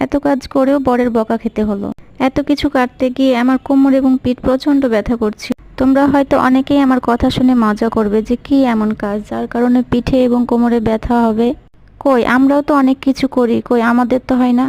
এত কাজ করেও বরের বকা খেতে হলো। এত কিছু কাটতে গিয়ে আমার কোমর এবং পিঠ প্রচণ্ড ব্যথা করছে। তোমরা হয়তো অনেকেই আমার কথা শুনে মজা করবে যে কি এমন কাজ, যার কারণে পিঠে এবং কোমরে ব্যথা হবে। কই, আমরাও তো অনেক কিছু করি, কই, আমাদের তো হয় না।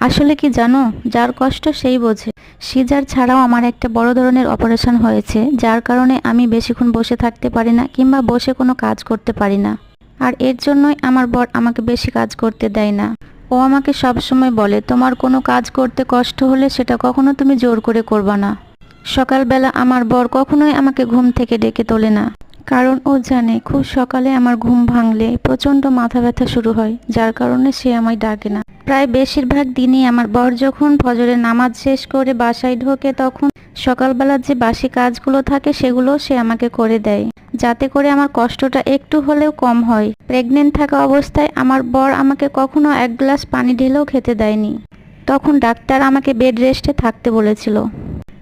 আসলে কি জানো, যার কষ্ট সেই বোঝে। সিজার ছাড়াও আমার একটা বড় ধরনের অপারেশন হয়েছে, যার কারণে আমি বেশিক্ষণ বসে থাকতে পারি না কিংবা বসে কোনো কাজ করতে পারি না। আর এর জন্যই আমার বর আমাকে বেশি কাজ করতে দেয় না। ও আমাকে সব সময় বলে, তোমার কোনো কাজ করতে কষ্ট হলে সেটা কখনো তুমি জোর করে করবা না। সকালবেলা আমার বর কখনোই আমাকে ঘুম থেকে ডেকে তোলে না। কারণ ও জানে, খুব সকালে আমার ঘুম ভাঙলে প্রচণ্ড মাথা ব্যথা শুরু হয়, যার কারণে সে আমায় ডাকে না। প্রায় বেশিরভাগ দিনই আমার বর যখন ফজরের নামাজ শেষ করে বাসায় ঢোকে, তখন সকালবেলার যে বাসি কাজগুলো থাকে সেগুলো সে আমাকে করে দেয়। যাতে করে আমার কষ্টটা একটু হলেও কম হয়। প্রেগনেন্ট থাকা অবস্থায় আমার বর আমাকে কখনো এক গ্লাস পানি ঢেলেও খেতে দেয়নি। তখন ডাক্তার আমাকে বেড রেস্টে থাকতে বলেছিল।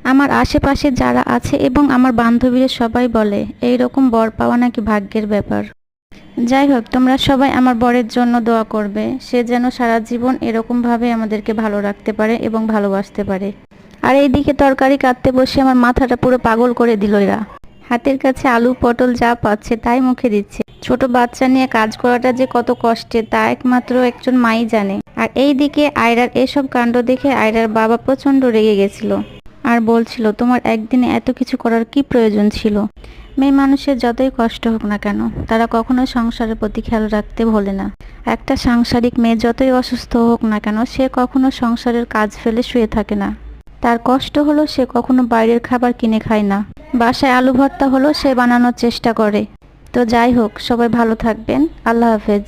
আমার আশেপাশে যারা আছে এবং আমার বান্ধবীরা সবাই বলে, এই রকম বর পাওয়া নাকি ভাগ্যের ব্যাপার। যাই হোক, তোমরা সবাই আমার বরের জন্য দোয়া করবে। সে যেন সারা জীবন এরকমভাবে আমাদেরকে ভালো রাখতে পারে এবং ভালোবাসতে পারে। আর এইদিকে তরকারি কাটতে বসে আমার মাথাটা পুরো পাগল করে দিল এরা। হাতের কাছে আলু, পটল যা পাচ্ছে তাই মুখে দিচ্ছে। ছোট বাচ্চা নিয়ে কাজ করাটা যে কত কষ্টে তা একমাত্র একজন মাই জানে। আর এই দিকে আয়রার এসব কাণ্ড দেখে আয়রার বাবা প্রচণ্ড রেগে গেছিল আর বলছিল, তোমার একদিনে এত কিছু করার কি প্রয়োজন ছিল? মেয়ে মানুষের যতই কষ্ট হোক না কেন, তারা কখনো সংসারের প্রতি খেয়াল রাখতে ভোলে না। একটা সাংসারিক মেয়ে যতই অসুস্থ হোক না কেন, সে কখনো সংসারের কাজ ফেলে শুয়ে থাকে না। তার কষ্ট হলো সে কখনো বাইরের খাবার কিনে খায় না। বাসায় আলু ভর্তা হলো সে বানানোর চেষ্টা করে। তো যাই হোক, সবাই ভালো থাকবেন। আল্লাহ হাফেজ।